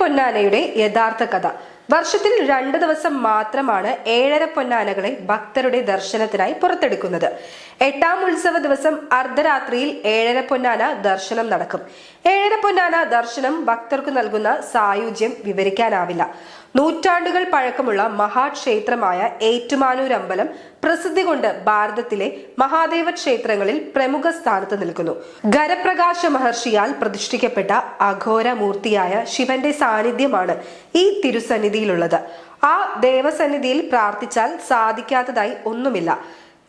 പൊന്നാനയുടെ യഥാർത്ഥ കഥ. വർഷത്തിൽ രണ്ട് ദിവസം മാത്രമാണ് ഏഴര പൊന്നാനകളെ ഭക്തരുടെ ദർശനത്തിനായി പുറത്തെടുക്കുന്നത്. എട്ടാം ഉത്സവ ദിവസം അർദ്ധരാത്രിയിൽ ഏഴര പൊന്നാന ദർശനം നടക്കും. ഏഴര പൊന്നാന ദർശനം ഭക്തർക്ക് നൽകുന്ന സായുജ്യം വിവരിക്കാനാവില്ല. നൂറ്റാണ്ടുകൾ പഴക്കമുള്ള മഹാക്ഷേത്രമായ ഏറ്റുമാനൂർ അമ്പലം പ്രസിദ്ധി കൊണ്ട് ഭാരതത്തിലെ മഹാദേവ ക്ഷേത്രങ്ങളിൽ പ്രമുഖ സ്ഥാനത്ത് നിൽക്കുന്നു. ഖരപ്രകാശ മഹർഷിയാൽ പ്രതിഷ്ഠിക്കപ്പെട്ട അഘോര മൂർത്തിയായ ശിവന്റെ സാന്നിധ്യമാണ് ഈ തിരുസന്നിധിയിലുള്ളത്. ആ ദേവസന്നിധിയിൽ പ്രാർത്ഥിച്ചാൽ സാധിക്കാത്തതായി ഒന്നുമില്ല.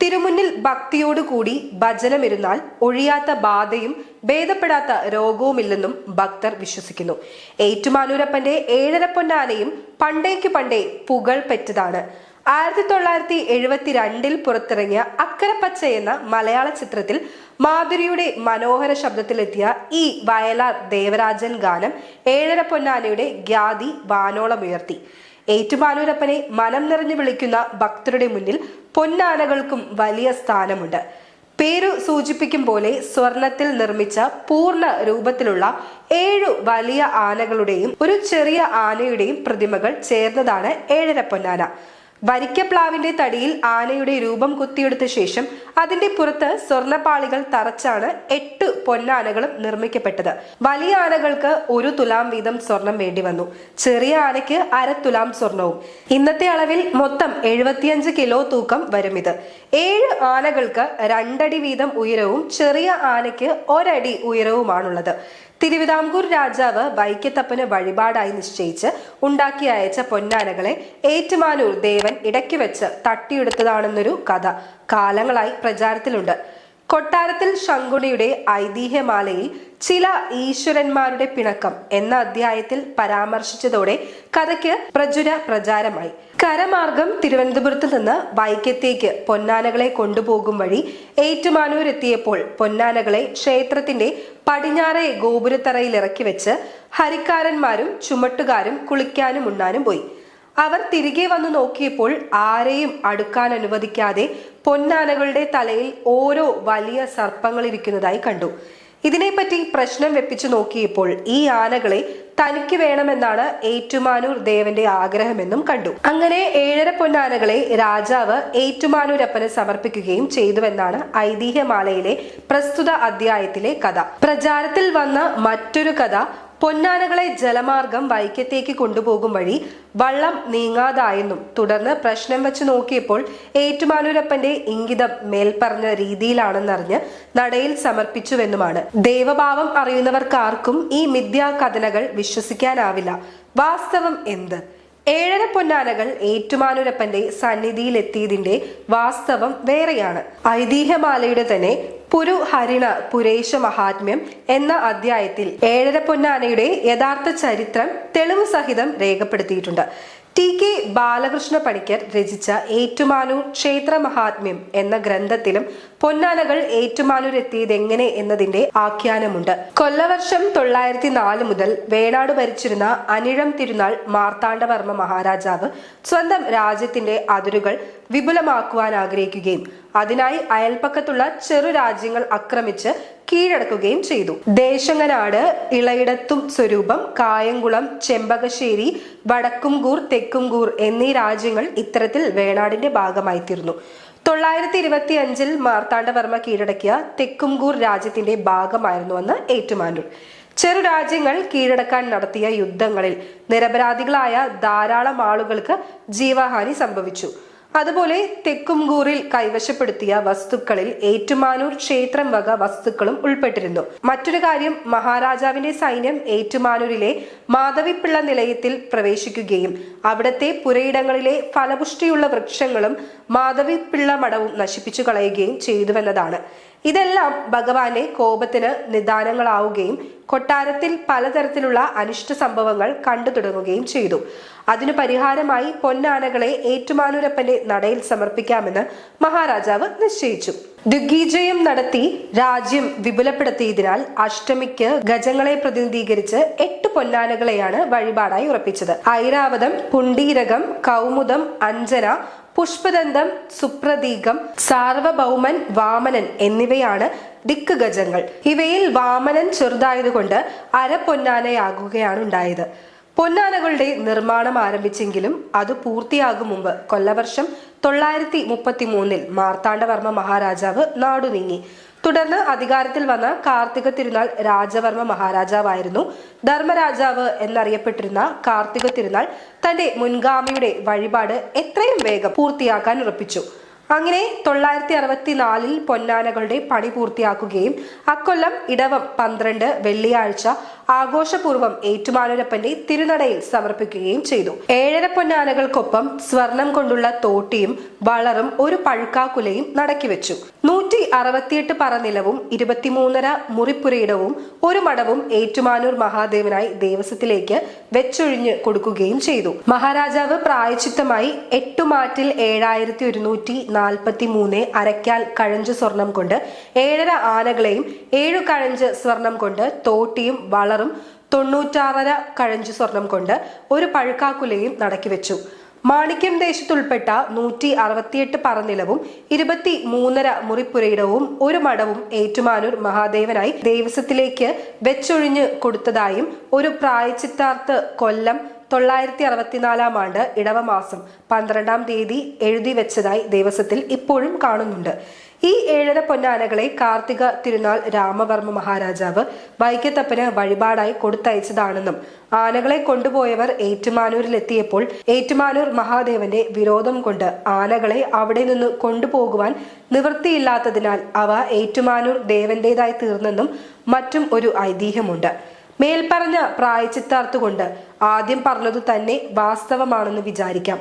തിരുമുന്നിൽ ഭക്തിയോടുകൂടി ഭജനമിരുന്നാൽ ഒഴിയാത്ത ബാധയും ഭേദപ്പെടാത്ത രോഗവുമില്ലെന്നും ഭക്തർ വിശ്വസിക്കുന്നു. ഏറ്റുമാനൂരപ്പന്റെ ഏഴര പൊന്നാനയും പണ്ടേക്ക് പണ്ടേ പുകൾ പെറ്റതാണ്. ആയിരത്തി തൊള്ളായിരത്തി എഴുപത്തിരണ്ടിൽ പുറത്തിറങ്ങിയ അക്കരപ്പച്ച എന്ന മലയാള ചിത്രത്തിൽ മാധുരിയുടെ മനോഹര ശബ്ദത്തിലെത്തിയ ഈ വയലാർ ദേവരാജൻ ഗാനം ഏഴര പൊന്നാനയുടെ ഖ്യാതി വാനോളമുയർത്തി. ഏറ്റുമാനൂരപ്പനെ മനം നിറഞ്ഞു വിളിക്കുന്ന ഭക്തരുടെ മുന്നിൽ പൊന്നാനകൾക്കും വലിയ സ്ഥാനമുണ്ട്. പേരു സൂചിപ്പിക്കും പോലെ സ്വർണത്തിൽ നിർമ്മിച്ച പൂർണ രൂപത്തിലുള്ള ഏഴു വലിയ ആനകളുടെയും ഒരു ചെറിയ ആനയുടെയും പ്രതിമകൾ ചേർന്നതാണ് ഏഴര പൊന്നാന. വരിക്കപ്ലാവിന്റെ തടിയിൽ ആനയുടെ രൂപം കുത്തിയെടുത്ത ശേഷം അതിന്റെ പുറത്ത് സ്വർണപ്പാളികൾ തറച്ചാണ് എട്ട് പൊന്നാനകളും നിർമ്മിക്കപ്പെട്ടത്. വലിയ ആനകൾക്ക് ഒരു തുലാം വീതം സ്വർണം വേണ്ടി വന്നു. ചെറിയ ആനയ്ക്ക് അര തുലാം സ്വർണവും. ഇന്നത്തെ അളവിൽ മൊത്തം എഴുപത്തിയഞ്ച് കിലോ തൂക്കം വരും ഇത് ഏഴ് ആനകൾക്ക് രണ്ടടി വീതം ഉയരവും ചെറിയ ആനയ്ക്ക് ഒരടി ഉയരവുമാണുള്ളത്. തിരുവിതാംകൂർ രാജാവ് വൈക്കത്തപ്പന് വഴിപാടായി നിശ്ചയിച്ച് ഉണ്ടാക്കി അയച്ച പൊന്നാനകളെ ഏറ്റുമാനൂർ ദേവൻ ഇടയ്ക്ക് വെച്ച് തട്ടിയെടുത്തതാണെന്നൊരു കഥ കാലങ്ങളായി പ്രചാരത്തിലുണ്ട്. കൊട്ടാരത്തിൽ ശങ്കുണിയുടെ ഐതിഹ്യമാലയിൽ ചില ഈശ്വരന്മാരുടെ പിണക്കം എന്ന അധ്യായത്തിൽ പരാമർശിച്ചതോടെ കഥയ്ക്ക് പ്രചുര പ്രചാരമായി. കരമാർഗം തിരുവനന്തപുരത്ത് നിന്ന് വൈക്കത്തേക്ക് പൊന്നാനകളെ കൊണ്ടുപോകും വഴി ഏറ്റുമാനൂർ എത്തിയപ്പോൾ പൊന്നാനകളെ ക്ഷേത്രത്തിന്റെ പടിഞ്ഞാറെ ഗോപുരത്തറയിൽ ഇറക്കി വെച്ച് ഹരിക്കാരന്മാരും ചുമട്ടുകാരും കുളിക്കാനും ഉണ്ണാനും പോയി. അവർ തിരികെ വന്നു നോക്കിയപ്പോൾ ആരെയും അടുക്കാൻ അനുവദിക്കാതെ പൊന്നാനകളുടെ തലയിൽ ഓരോ വലിയ സർപ്പങ്ങൾ ഇരിക്കുന്നതായി കണ്ടു. ഇതിനെപ്പറ്റി പ്രശ്നം വെപ്പിച്ചു നോക്കിയപ്പോൾ ഈ ആനകളെ തനിക്ക് വേണമെന്നാണ് ഏറ്റുമാനൂർ ദേവന്റെ ആഗ്രഹമെന്നും കണ്ടു. അങ്ങനെ ഏഴര പൊന്നാനകളെ രാജാവ് ഏറ്റുമാനൂരപ്പന് സമർപ്പിക്കുകയും ചെയ്തുവെന്നാണ് ഐതിഹ്യമാലയിലെ പ്രസ്തുത അധ്യായത്തിലെ കഥ. പ്രചാരത്തിൽ വന്ന മറ്റൊരു കഥ പൊന്നാനകളെ ജലമാർഗം വൈക്കത്തേക്ക് കൊണ്ടുപോകും വഴി വള്ളം നീങ്ങാതായെന്നും തുടർന്ന് പ്രശ്നം വെച്ച് നോക്കിയപ്പോൾ ഏറ്റുമാനൂരപ്പന്റെ ഇംഗിതം മേൽപ്പറഞ്ഞ രീതിയിലാണെന്നറിഞ്ഞ് നടയിൽ സമർപ്പിച്ചുവെന്നുമാണ്. ദേവഭാവം അറിയുന്നവർക്കാർക്കും ഈ മിഥ്യാകഥനകൾ വിശ്വസിക്കാനാവില്ല. വാസ്തവം എന്ത്? ഏഴര പൊന്നാനകൾ ഏറ്റുമാനൂരപ്പന്റെ സന്നിധിയിലെത്തിയതിന്റെ വാസ്തവം വേറെയാണ്. ഐതിഹ്യമാലയുടെ തന്നെ പുരു ഹരിണ പുരേശ മഹാത്മ്യം എന്ന അധ്യായത്തിൽ ഏഴര പൊന്നാനയുടെ യഥാർത്ഥ ചരിത്രം തെളിവ് സഹിതം രേഖപ്പെടുത്തിയിട്ടുണ്ട്. ടി കെ ബാലകൃഷ്ണ പണിക്കർ രചിച്ച ഏറ്റുമാനൂർ ക്ഷേത്ര മഹാത്മ്യം എന്ന ഗ്രന്ഥത്തിലും പൊന്നാനകൾ ഏറ്റുമാനൂർ എത്തിയത് എങ്ങനെ എന്നതിന്റെ ആഖ്യാനമുണ്ട്. കൊല്ലവർഷം തൊള്ളായിരത്തി നാല് മുതൽ വേണാട് ഭരിച്ചിരുന്ന അനിഴം തിരുനാൾ മാർത്താണ്ഡവർമ്മ മഹാരാജാവ് സ്വന്തം രാജ്യത്തിന്റെ അതിരുകൾ വിപുലമാക്കുവാൻ ആഗ്രഹിക്കുകയും അതിനായി അയൽപ്പക്കത്തുള്ള ചെറു രാജ്യങ്ങൾ ആക്രമിച്ച് കീഴടക്കുകയും ചെയ്തു. ദേശങ്ങനാട് ഇളയിടത്തും സ്വരൂപം കായംകുളം ചെമ്പകശ്ശേരി വടക്കുംകൂർ തെക്കുംകൂർ എന്നീ രാജ്യങ്ങൾ ഇത്തരത്തിൽ വേണാടിന്റെ ഭാഗമായി തീർന്നു തൊള്ളായിരത്തി ഇരുപത്തി അഞ്ചിൽ മാർത്താണ്ഡവർമ്മ കീഴടക്കിയ തെക്കുംകൂർ രാജ്യത്തിന്റെ ഭാഗമായിരുന്നുവെന്ന് ഏറ്റുമാനൂർ. ചെറു രാജ്യങ്ങൾ കീഴടക്കാൻ നടത്തിയ യുദ്ധങ്ങളിൽ നിരപരാധികളായ ധാരാളം ആളുകൾക്ക് ജീവഹാനി സംഭവിച്ചു. അതുപോലെ തെക്കുംകൂറിൽ കൈവശപ്പെടുത്തിയ വസ്തുക്കളിൽ ഏറ്റുമാനൂർ ക്ഷേത്രം വക വസ്തുക്കളും ഉൾപ്പെട്ടിരുന്നു. മറ്റൊരു കാര്യം മഹാരാജാവിന്റെ സൈന്യം ഏറ്റുമാനൂരിലെ മാധവിപ്പിള്ള നിലയത്തിൽ പ്രവേശിക്കുകയും അവിടത്തെ പുരയിടങ്ങളിലെ ഫലപുഷ്ടിയുള്ള വൃക്ഷങ്ങളും മാധവിപ്പിള്ള മഠവും നശിപ്പിച്ചു കളയുകയും ചെയ്തുവെന്നതാണ്. ഇതെല്ലാം ഭഗവാന്റെ കോപത്തിന് നിദാനങ്ങളാവുകയും കൊട്ടാരത്തിൽ പലതരത്തിലുള്ള അനിഷ്ട സംഭവങ്ങൾ കണ്ടു തുടങ്ങുകയും ചെയ്തു. അതിനു പരിഹാരമായി പൊന്നാനകളെ ഏറ്റുമാനൂരപ്പന്റെ നടയിൽ സമർപ്പിക്കാമെന്ന് മഹാരാജാവ് നിശ്ചയിച്ചു. ദിഗ്വിജയം നടത്തി രാജ്യം വിപുലപ്പെടുത്തിയതിനാൽ അഷ്ടമിക്ക് ഗജങ്ങളെ പ്രതിനിധീകരിച്ച് എട്ട് പൊന്നാനകളെയാണ് വഴിപാടായി ഉറപ്പിച്ചത്. ഐരാവതം പുണ്ടീരകം കൗമുദം അഞ്ജന പുഷ്പദന്തം സുപ്രതീകം സാർവഭൗമൻ വാമനൻ എന്നിവയാണ് ദിക്ക് ഗജങ്ങൾ ഇവയിൽ വാമനൻ ചെറുതായതുകൊണ്ട് അര പൊന്നാനയാകുകയാണ് ഉണ്ടായത് പൊന്നാനകളുടെ നിർമ്മാണം ആരംഭിച്ചെങ്കിലും അത് പൂർത്തിയാകും മുമ്പ് കൊല്ലവർഷം തൊള്ളായിരത്തി മുപ്പത്തി മൂന്നിൽ മാർത്താണ്ഡവർമ്മ മഹാരാജാവ് നാടുനീങ്ങി. തുടർന്ന് അധികാരത്തിൽ വന്ന കാർത്തിക തിരുനാൾ രാജവർമ്മ മഹാരാജാവായിരുന്നു. ധർമ്മരാജാവ് എന്നറിയപ്പെട്ടിരുന്ന കാർത്തിക തിരുനാൾ തന്റെ മുൻഗാമിയുടെ വഴിപാട് എത്രയും വേഗം പൂർത്തിയാക്കാൻ ഉറപ്പിച്ചു. അങ്ങനെ തൊള്ളായിരത്തി അറുപത്തിനാലിൽ പൊന്നാനകളുടെ പണി പൂർത്തിയാക്കുകയും അക്കൊല്ലം ഇടവം പന്ത്രണ്ട് വെള്ളിയാഴ്ച ആഘോഷപൂർവം ഏറ്റുമാനൂരപ്പന്റെ തിരുനടയിൽ സമർപ്പിക്കുകയും ചെയ്തു. ഏഴര പൊന്നാനകൾക്കൊപ്പം സ്വർണം കൊണ്ടുള്ള തോട്ടിയും വളറും ഒരു പഴുക്കാക്കുലയും നടക്കിവെച്ചു. നൂറ്റി അറുപത്തിയെട്ട് പറനിലവും ഇരുപത്തിമൂന്നര മുറിപ്പുരയിടവും ഒരു മടവും ഏറ്റുമാനൂർ മഹാദേവനായി ദേവസ്വത്തിലേക്ക് വെച്ചൊഴിഞ്ഞ് കൊടുക്കുകയും ചെയ്തു. മഹാരാജാവ് പ്രായച്ചിത്തമായി എട്ടുമാറ്റിൽ ഏഴായിരത്തി ഒരുന്നൂറ്റി നാൽപ്പത്തി മൂന്ന് അരക്കാൽ കഴഞ്ച് സ്വർണം കൊണ്ട് ഏഴര ആനകളെയും ഏഴു കഴഞ്ച് സ്വർണം കൊണ്ട് തോട്ടിയും വളറും തൊണ്ണൂറ്റാറര കഴഞ്ച് സ്വർണം കൊണ്ട് ഒരു പഴുക്കാക്കുലയും നടക്കിവെച്ചു. മാണിക്യം ദേശത്തുൾപ്പെട്ട നൂറ്റി അറുപത്തിയെട്ട് പറനിലവും ഇരുപത്തി മൂന്നര മുറിപ്പുരയിടവും ഒരു മഠവും ഏറ്റുമാനൂർ മഹാദേവനായി ദേവസ്വത്തിലേക്ക് വെച്ചൊഴിഞ്ഞ് കൊടുത്തതായും ഒരു പ്രായച്ചിത്താർത്ത് കൊല്ലം തൊള്ളായിരത്തി അറുപത്തിനാലാം ആണ്ട് ഇടവമാസം പന്ത്രണ്ടാം തീയതി എഴുതി വെച്ചതായി ദേവസ്വത്തിൽ ഇപ്പോഴും കാണുന്നുണ്ട്. ഈ ഏഴര പൊന്നാനകളെ കാർത്തിക തിരുനാൾ രാമവർമ്മ മഹാരാജാവ് വൈക്കത്തപ്പന് വഴിപാടായി കൊടുത്തയച്ചതാണെന്നും ആനകളെ കൊണ്ടുപോയവർ ഏറ്റുമാനൂരിലെത്തിയപ്പോൾ ഏറ്റുമാനൂർ മഹാദേവന്റെ വിരോധം കൊണ്ട് ആനകളെ അവിടെ നിന്ന് കൊണ്ടുപോകുവാൻ നിവൃത്തിയില്ലാത്തതിനാൽ അവ ഏറ്റുമാനൂർ ദേവന്റേതായി തീർന്നെന്നും മറ്റും ഒരു ഐതിഹ്യമുണ്ട്. മേൽപ്പറഞ്ഞ പ്രായച്ചിത്താർത്തുകൊണ്ട് ആദ്യം പറഞ്ഞതു തന്നെ വാസ്തവമാണെന്ന് വിചാരിക്കാം.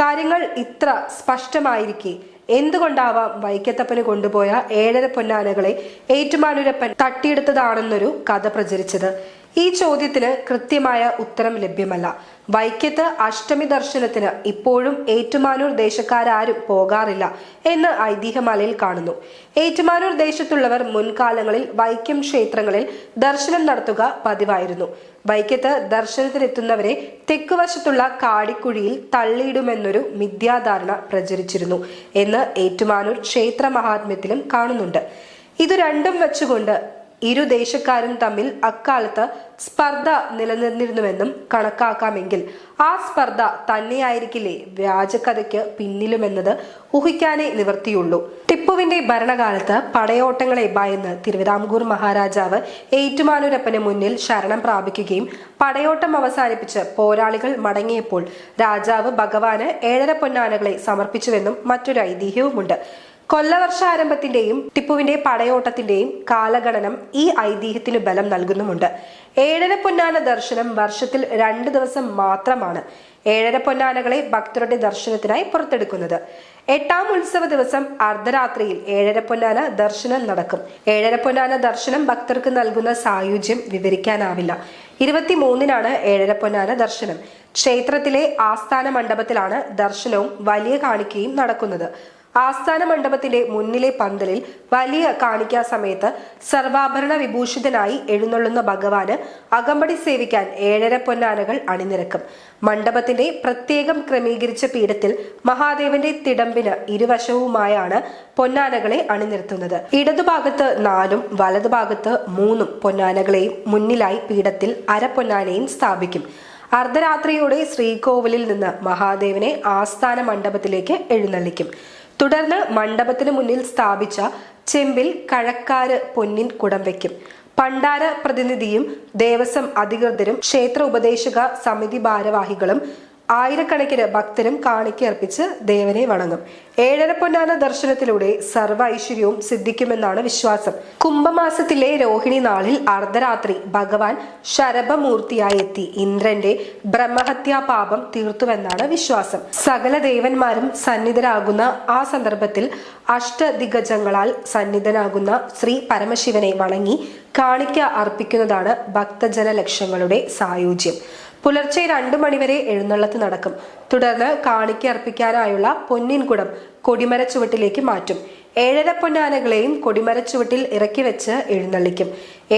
കാര്യങ്ങൾ ഇത്ര സ്പഷ്ടമായിരിക്കെ. എന്തുകൊണ്ടാവാം വൈക്കത്തപ്പന് കൊണ്ടുപോയ ഏഴര പൊന്നാനകളെ ഏറ്റുമാനൂരപ്പൻ തട്ടിയെടുത്തതാണെന്നൊരു കഥ പ്രചരിച്ചത്. ഈ ചോദ്യത്തിന് കൃത്യമായ ഉത്തരം ലഭ്യമല്ല. വൈക്കത്ത് അഷ്ടമി ദർശനത്തിന് ഇപ്പോഴും ഏറ്റുമാനൂർ ദേശക്കാരും പോകാറില്ല എന്ന് ഐതിഹ്യമലയിൽ കാണുന്നു. ഏറ്റുമാനൂർ ദേശത്തുള്ളവർ മുൻകാലങ്ങളിൽ വൈക്കം ക്ഷേത്രങ്ങളിൽ ദർശനം നടത്തുക പതിവായിരുന്നു. വൈക്കത്ത് ദർശനത്തിനെത്തുന്നവരെ തെക്കുവശത്തുള്ള കാടിക്കുഴിയിൽ തള്ളിയിടുമെന്നൊരു മിഥ്യാധാരണ പ്രചരിച്ചിരുന്നു എന്ന് ഏറ്റുമാനൂർ ക്ഷേത്ര മഹാത്മ്യത്തിലും കാണുന്നുണ്ട്. ഇത് രണ്ടും വെച്ചുകൊണ്ട് ഇരു ദേശക്കാരും തമ്മിൽ അക്കാലത്ത് സ്പർദ്ധ നിലനിന്നിരുന്നുവെന്നും കണക്കാക്കാമെങ്കിൽ ആ സ്പർദ്ധ തന്നെയായിരിക്കില്ലേ വ്യാജകഥയ്ക്ക് പിന്നിലുമെന്നത് ഊഹിക്കാനേ നിവർത്തിയുള്ളൂ ടിപ്പുവിന്റെ ഭരണകാലത്ത് പടയോട്ടങ്ങളെ ഭയന്ന് തിരുവിതാംകൂർ മഹാരാജാവ് ഏറ്റുമാനൂരപ്പന് മുന്നിൽ ശരണം പ്രാപിക്കുകയും പടയോട്ടം അവസാനിപ്പിച്ച് പോരാളികൾ മടങ്ങിയപ്പോൾ രാജാവ് ഭഗവാന് ഏഴര പൊന്നാനകളെ സമർപ്പിച്ചുവെന്നും മറ്റൊരു ഐതിഹ്യവുമുണ്ട്. കൊല്ലവർഷാരംഭത്തിന്റെയും ടിപ്പുവിന്റെ പടയോട്ടത്തിന്റെയും കാലഗണനം ഈ ഐതിഹ്യത്തിന് ബലം നൽകുന്നുമുണ്ട്. ഏഴര പൊന്നാന ദർശനം വർഷത്തിൽ രണ്ട് ദിവസം മാത്രമാണ് ഏഴര പൊന്നാനകളെ ഭക്തരുടെ ദർശനത്തിനായി പുറത്തെടുക്കുന്നത്. എട്ടാം ഉത്സവ ദിവസം അർദ്ധരാത്രിയിൽ ഏഴര പൊന്നാന ദർശനം നടക്കും. ഏഴര പൊന്നാന ദർശനം ഭക്തർക്ക് നൽകുന്ന സായുജ്യം വിവരിക്കാനാവില്ല. ഇരുപത്തിമൂന്നിനാണ് ഏഴര പൊന്നാന ദർശനം. ക്ഷേത്രത്തിലെ ആസ്ഥാന മണ്ഡപത്തിലാണ് ദർശനവും വലിയ കാണിക്കയും നടക്കുന്നത്. ആസ്ഥാന മണ്ഡപത്തിന്റെ മുന്നിലെ പന്തലിൽ വലിയ കാണിക്കാ സമയത്ത് സർവാഭരണ വിഭൂഷിതനായി എഴുന്നള്ളുന്ന ഭഗവാന് അകമ്പടി സേവിക്കാൻ ഏഴര പൊന്നാനകൾ അണിനിരക്കും. മണ്ഡപത്തിന്റെ പ്രത്യേകം ക്രമീകരിച്ച പീഠത്തിൽ മഹാദേവന്റെ തിടമ്പിന് ഇരുവശവുമായാണ് പൊന്നാനകളെ അണിനിരത്തുന്നത്. ഇടതുഭാഗത്ത് നാലും വലതുഭാഗത്ത് മൂന്നും പൊന്നാനകളെയും മുന്നിലായി പീഠത്തിൽ അരപ്പൊന്നാനയും സ്ഥാപിക്കും. അർദ്ധരാത്രിയോടെ ശ്രീകോവിലിൽ നിന്ന് മഹാദേവനെ ആസ്ഥാന മണ്ഡപത്തിലേക്ക് എഴുന്നള്ളിക്കും. തുടർന്ന് മണ്ഡപത്തിന് മുന്നിൽ സ്ഥാപിച്ച ചെമ്പിൽ കഴക്കാര് പൊന്നിൻ കുടം വയ്ക്കും പണ്ടാര പ്രതിനിധിയും ദേവസ്വം അധികൃതരും ക്ഷേത്ര ഉപദേശക സമിതി ഭാരവാഹികളും ആയിരക്കണക്കിന് ഭക്തരും കാണിക്കർപ്പിച്ച് ദേവനെ വണങ്ങും. ഏഴര പൊന്നാന ദർശനത്തിലൂടെ സർവ ഐശ്വര്യവും സിദ്ധിക്കുമെന്നാണ് വിശ്വാസം. കുംഭമാസത്തിലെ രോഹിണി നാളിൽ അർദ്ധരാത്രി ഭഗവാൻ ശരഭമൂർത്തിയായി എത്തി ഇന്ദ്രന്റെ ബ്രഹ്മഹത്യാ പാപം തീർത്തുവെന്നാണ് വിശ്വാസം. സകല ദേവന്മാരും സന്നിധരാകുന്ന ആ സന്ദർഭത്തിൽ അഷ്ടദിഗജങ്ങളാൽ സന്നിധനാകുന്ന ശ്രീ പരമശിവനെ വണങ്ങി കാണിക്ക അർപ്പിക്കുന്നതാണ് ഭക്തജന ലക്ഷ്യങ്ങളുടെ സായുജ്യം. പുലർച്ചെ രണ്ടു മണിവരെ എഴുന്നള്ളത്ത് നടക്കും. തുടർന്ന് കാണിക്ക് അർപ്പിക്കാനായുള്ള പൊന്നിൻകുടം കൊടിമര ചുവട്ടിലേക്ക് മാറ്റും. ഏഴര പൊന്നാനകളെയും കൊടിമര ചുവട്ടിൽ ഇറക്കി വെച്ച് എഴുന്നള്ളിക്കും.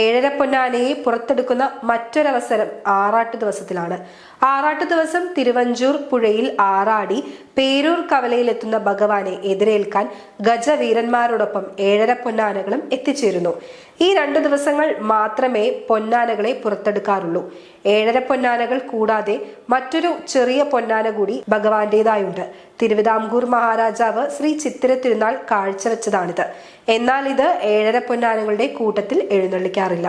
ഏഴര പൊന്നാനയെ പുറത്തെടുക്കുന്ന മറ്റൊരവസരം ആറാട്ട് ദിവസത്തിലാണ്. ആറാട്ട് ദിവസം തിരുവഞ്ചൂർ പുഴയിൽ ആറാടി പേരൂർ കവലയിലെത്തുന്ന ഭഗവാനെ എതിരേൽക്കാൻ ഗജവീരന്മാരോടൊപ്പം ഏഴര പൊന്നാനകളും എത്തിച്ചേരുന്നു. ഈ രണ്ടു ദിവസങ്ങൾ മാത്രമേ പൊന്നാനകളെ പുറത്തെടുക്കാറുള്ളൂ. ഏഴര പൊന്നാനകൾ കൂടാതെ മറ്റൊരു ചെറിയ പൊന്നാന കൂടി ഭഗവാന്റേതായുണ്ട്. തിരുവിതാംകൂർ മഹാരാജാവ് ശ്രീ ചിത്തിര തിരുനാൾ കാഴ്ചവെച്ചതാണിത്. എന്നാൽ ഇത് ഏഴര പൊന്നാനകളുടെ കൂട്ടത്തിൽ എഴുന്നള്ളിക്കാറില്ല.